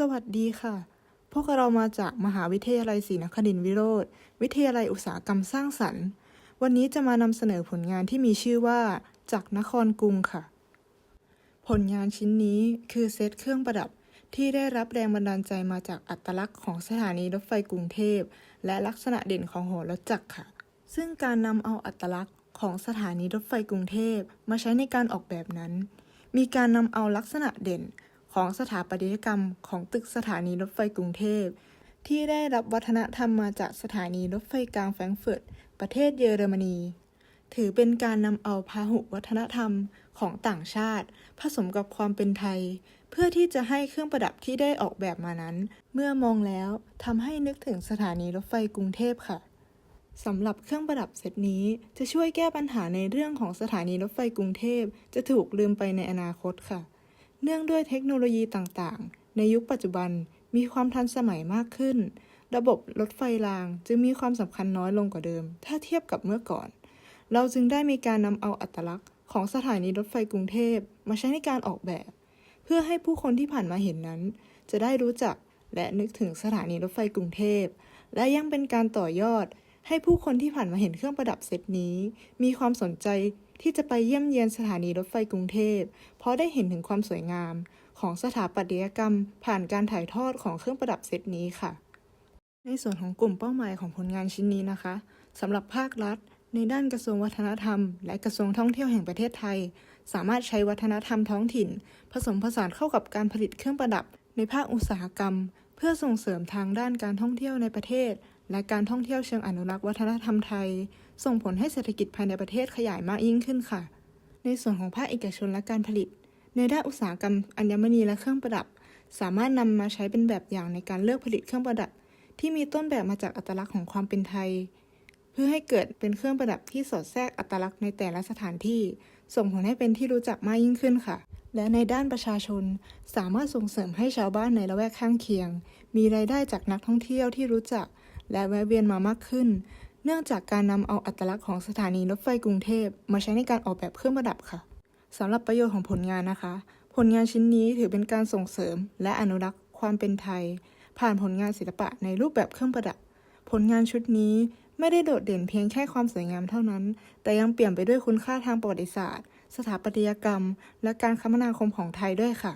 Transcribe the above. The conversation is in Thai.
สวัสดีค่ะ พวกเรามาจากมหาวิทยาลัยศรีนครินทรวิโรธ วิทยาลัยอุตสาหกรรมสร้างสรรค์ วันนี้จะมานำเสนอผลงานที่มีชื่อว่า จากนครกรุงค่ะ ผลงานชิ้นนี้คือเซตเครื่องประดับที่ได้รับแรงบันดาลใจมาจากอัตลักษณ์ของสถานีรถไฟกรุงเทพ และลักษณะเด่นของหอรถจักรค่ะ ซึ่งการนำเอาอัตลักษณ์ของสถานีรถไฟกรุงเทพ มาใช้ในการออกแบบนั้น มีการนำเอาลักษณะเด่น ของสถาปัตยกรรมของตึกสถานีรถไฟกรุงเทพ ที่ได้รับวัฒนธรรมมาจากสถานีรถไฟกลางแฟรงก์เฟิร์ตประเทศเยอรมนี ถือเป็นการนำเอาพาหุวัฒนธรรมของต่างชาติ ผสมกับความเป็นไทย เพื่อที่จะให้เครื่องประดับที่ได้ออกแบบมานั้น เมื่อมองแล้วทำให้นึกถึงสถานีรถไฟกรุงเทพค่ะสำหรับเครื่องประดับเซตนี้จะช่วยแก้ปัญหาในเรื่องของสถานีรถไฟกรุงเทพ จะถูกลืมไปในอนาคตค่ะ เนื่องด้วยเทคโนโลยีต่างๆ ในยุคปัจจุบันมีความทันสมัยมากขึ้น ระบบรถไฟรางจึงมีความสำคัญน้อยลงกว่าเดิม ถ้าเทียบกับเมื่อก่อน เราจึงได้มีการนำเอาอัตลักษณ์ของสถานีรถไฟกรุงเทพ มาใช้ในการออกแบบ เพื่อให้ผู้คนที่ผ่านมาเห็นนั้น จะได้รู้จักและนึกถึงสถานีรถไฟกรุงเทพ และยังเป็นการต่อยอด ให้ผู้คนที่ผ่านมาเห็นเครื่องประดับเซตนี้ มีความสนใจที่จะไปเยี่ยมเยียนสถานีรถไฟกรุงเทพ เพราะได้เห็นถึงความสวยงาม ของสถาปัตยกรรม ผ่านการถ่ายทอดของเครื่องประดับเซตนี้ค่ะ ในส่วนของกลุ่มเป้าหมายของผลงานชิ้นนี้นะคะสำหรับภาครัฐ ในด้านกระทรวงวัฒนธรรม และกระทรวงท่องเที่ยวแห่งประเทศไทย สามารถใช้วัฒนธรรมท้องถิ่น ผสมผสานเข้ากับการผลิตเครื่องประดับ ในภาคอุตสาหกรรม เพื่อส่งเสริมทางด้านการท่องเที่ยวในประเทศ และการท่องเที่ยวเชิงอนุรักษ์วัฒนธรรมไทย ส่งผลให้เศรษฐกิจภายในประเทศขยายมากยิ่งขึ้นค่ะ ในส่วนของภาคเอกชนและการผลิต ในด้านอุตสาหกรรมอัญมณีและเครื่องประดับ สามารถนำมาใช้เป็นแบบอย่างในการเลือกผลิตเครื่องประดับ ที่มีต้นแบบมาจากอัตลักษณ์ของความเป็นไทย เพื่อให้เกิดเป็นเครื่องประดับที่สอดแทรกอัตลักษณ์ในแต่ละสถานที่ ส่งผลให้เป็นที่รู้จักมากยิ่งขึ้นค่ะและในด้านประชาชนสามารถส่งเสริมให้ชาวบ้านในละแวกข้างเคียง มีรายได้จากนักท่องเที่ยวที่รู้จัก และแวะเวียนมามากขึ้น เนื่องจากการนำเอาอัตลักษณ์ของสถานีรถไฟกรุงเทพมาใช้ในการออกแบบเครื่องประดับค่ะสำหรับประโยชน์ของผลงานนะคะ ผลงานชิ้นนี้ถือเป็นการส่งเสริม และอนุรักษ์ความเป็นไทย ผ่านผลงานศิลปะในรูปแบบเครื่องประดับ ผลงานชุดนี้ไม่ได้โดดเด่นเพียงแค่ความสวยงามเท่านั้น แต่ยังเปลี่ยมไปด้วยคุณค่าทางประวัติศาสตร์ สถาปัตยกรรม และการคมนาคมของไทยด้วยค่ะ